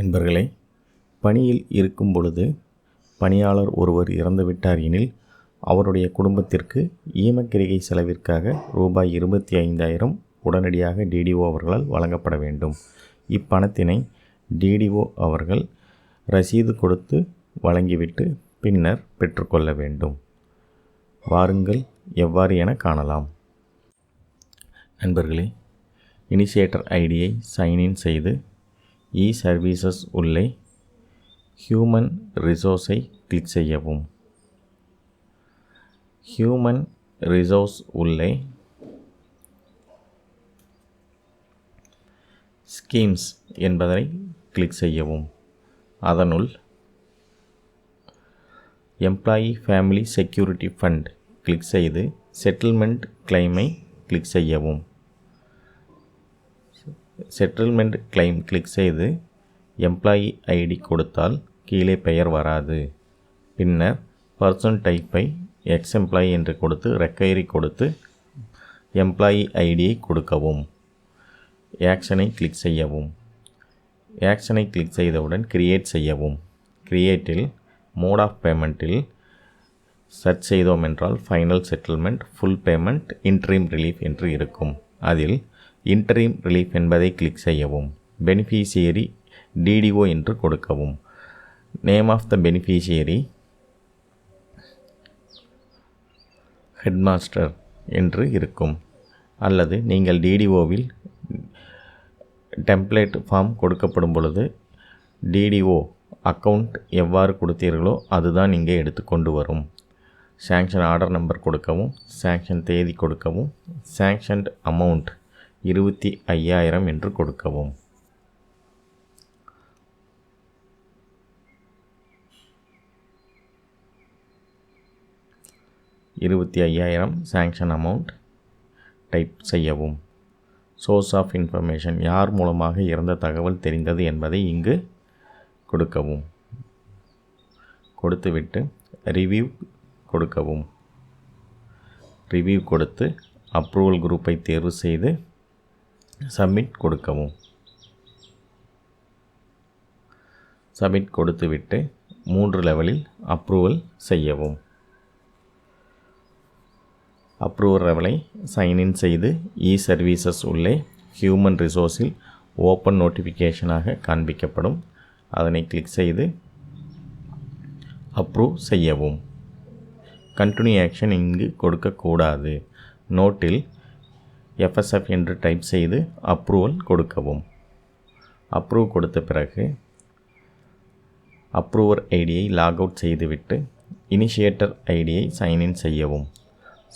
நண்பர்களே பணியில் இருக்கும் பொழுது பணியாளர் ஒருவர் இறந்துவிட்டார் எனில் அவருடைய குடும்பத்திற்கு ஈமக்கிரிகை செலவிற்காக ரூபாய் இருபத்தி ஐந்தாயிரம் உடனடியாக டிடிஓ அவர்களால் வழங்கப்பட வேண்டும். இப்பணத்தினை டிடிஓ அவர்கள் ரசீது கொடுத்து வழங்கிவிட்டு பின்னர் பெற்றுக்கொள்ள வேண்டும். வாருங்கள் எவ்வாறு என காணலாம். நண்பர்களே இனிஷியேட்டர் ஐடியை சைன்இன் செய்து E இ சர்வீசஸ் உள்ளே ஹியூமன் ரிசோர்ஸை கிளிக் செய்யவும். ஹியூமன் ரிசோர்ஸ் உள்ளே ஸ்கீம்ஸ் என்பதை கிளிக் செய்யவும். அதனுள் employee family security fund click செய்து செட்டில்மெண்ட் கிளைமை கிளிக் செய்யவும். செட்டில்மெண்ட் கிளைம் கிளிக் செய்து எம்ப்ளாயி ஐடி கொடுத்தால் கீழே பெயர் வராது. பின்னர் பர்சன் டைப்பை எக்ஸ் எம்ப்ளாயி என்று கொடுத்து ரெக்கையரி கொடுத்து எம்ப்ளாயி ஐடியை கொடுக்கவும். ஆக்ஷனை கிளிக் செய்யவும். ஆக்ஷனை கிளிக் செய்தவுடன் கிரியேட் செய்யவும். கிரியேட்டில் மோட் ஆஃப் பேமெண்ட்டில் சர்ச் செய்தோம் என்றால் final settlement full payment interim relief என்று இருக்கும். அதில் இன்டரீம் ரிலீஃப் என்பதை கிளிக் செய்யவும். பெனிஃபிஷியரி டிடிஓ என்று கொடுக்கவும். Name of the beneficiary headmaster என்று இருக்கும். அல்லது நீங்கள் டிடிஓவில் டெம்ப்ளேட் ஃபார்ம் கொடுக்கப்படும் பொழுது டிடிஓ அக்கவுண்ட் எவ்வாறு கொடுத்தீர்களோ அதுதான் இங்கே எடுத்துக்கொண்டு வரும். சேங்ஷன் ஆர்டர் நம்பர் கொடுக்கவும் சேங்ஷன் தேதி கொடுக்கவும் சேங்ஷன்ட் அமௌண்ட் இருபத்தி ஐயாயிரம் என்று கொடுக்கவும். இருபத்தி ஐயாயிரம் சேங்ஷன் அமௌண்ட் டைப் செய்யவும். சோர்ஸ் ஆஃப் இன்ஃபர்மேஷன் யார் மூலமாக இறந்த தகவல் தெரிந்தது என்பதை இங்கு கொடுக்கவும். கொடுத்துவிட்டு ரிவ்யூ கொடுக்கவும். ரிவ்யூ கொடுத்து அப்ரூவல் குரூப்பை தேர்வு செய்து சப்மிட் கொடுக்கவும். சப்மிட் கொடுத்துவிட்டு மூன்று லெவலில் அப்ரூவல் செய்யவும். அப்ரூவல் லெவலை சைன்இன் செய்து இ சர்வீசஸ் உள்ளே ஹியூமன் ரிசோர்ஸில் ஓப்பன் நோட்டிஃபிகேஷனாக காண்பிக்கப்படும். அதனை கிளிக் செய்து அப்ரூவ் செய்யவும். கண்டினியூ ஆக்ஷன் இங்கு கொடுக்கக்கூடாது. நோட்டில் எஃப்எஸ்எஃப் என்று டைப் செய்து அப்ரூவல் கொடுக்கவும். அப்ரூவ் கொடுத்த பிறகு அப்ரூவர் ஐடியை லாக் அவுட் செய்துவிட்டு இனிஷியேட்டர் ஐடியை சைன்இன் செய்யவும்.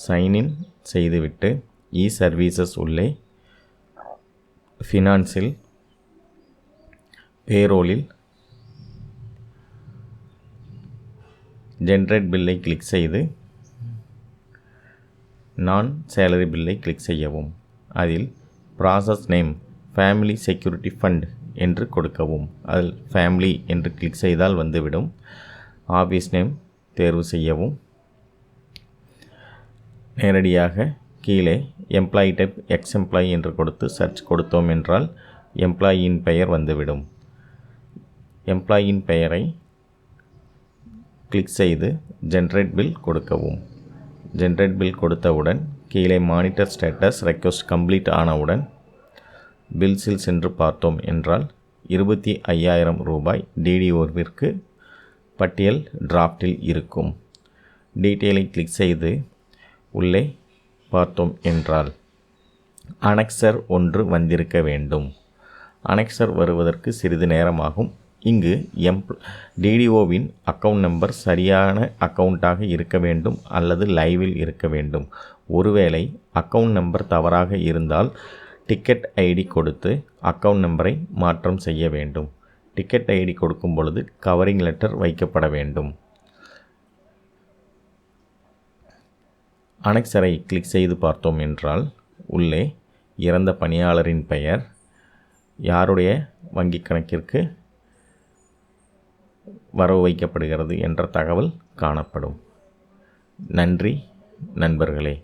சைன்இன் செய்துவிட்டு இ சர்வீசஸ் உள்ளே ஃபினான்ஸில் பேரோலில் ஜென்ரேட் பில்லை கிளிக் செய்து நான் சேலரி பில்லை கிளிக் செய்யவும். அதில் process name family security fund என்று கொடுக்கவும். அதில் ஃபேமிலி என்று கிளிக் செய்தால் வந்துவிடும். ஆஃபீஸ் நேம் தேர்வு செய்யவும். நேரடியாக கீழே எம்ப்ளாயி டைப் எக்ஸ் எம்ப்ளாயி என்று கொடுத்து சர்ச் கொடுத்தோம் என்றால் எம்ப்ளாயின் பெயர் வந்துவிடும். எம்ப்ளாயியின் பெயரை கிளிக் செய்து ஜென்ரேட் பில் கொடுக்கவும். ஜென்ரேட் பில் கொடுத்தவுடன் கீழே மானிட்டர் ஸ்டேட்டஸ் ரெக்வஸ்ட் கம்ப்ளீட் ஆனவுடன் பில்ஸில் சென்று பார்த்தோம் என்றால் இருபத்தி ஐயாயிரம் ரூபாய் டிடிஓவிற்கு பட்டியல் டிராஃப்டில் இருக்கும். டீட்டெயிலை கிளிக் செய்து உள்ளே பார்த்தோம் என்றால் அனெக்சர் ஒன்று வந்திருக்க வேண்டும். அனெக்சர் வருவதற்கு சிறிது நேரமாகும். இங்கு எம்ப் டிடிஓவின் அக்கவுண்ட் நம்பர் சரியான அக்கவுண்ட்டாக இருக்க வேண்டும் அல்லது லைவில் இருக்க வேண்டும். ஒருவேளை அக்கவுண்ட் நம்பர் தவறாக இருந்தால் டிக்கெட் ஐடி கொடுத்து அக்கவுண்ட் நம்பரை மாற்றம் செய்ய வேண்டும். டிக்கெட் ஐடி கொடுக்கும் பொழுது கவரிங் லெட்டர் வைக்கப்பட வேண்டும். அனெக்சரை கிளிக் செய்து பார்த்தோம் என்றால் உள்ளே இறந்த பணியாளரின் பெயர் யாருடைய வங்கி கணக்கிற்கு வரவு வைக்கப்படுகிறது என்ற தகவல் காணப்படும். நன்றி நண்பர்களே.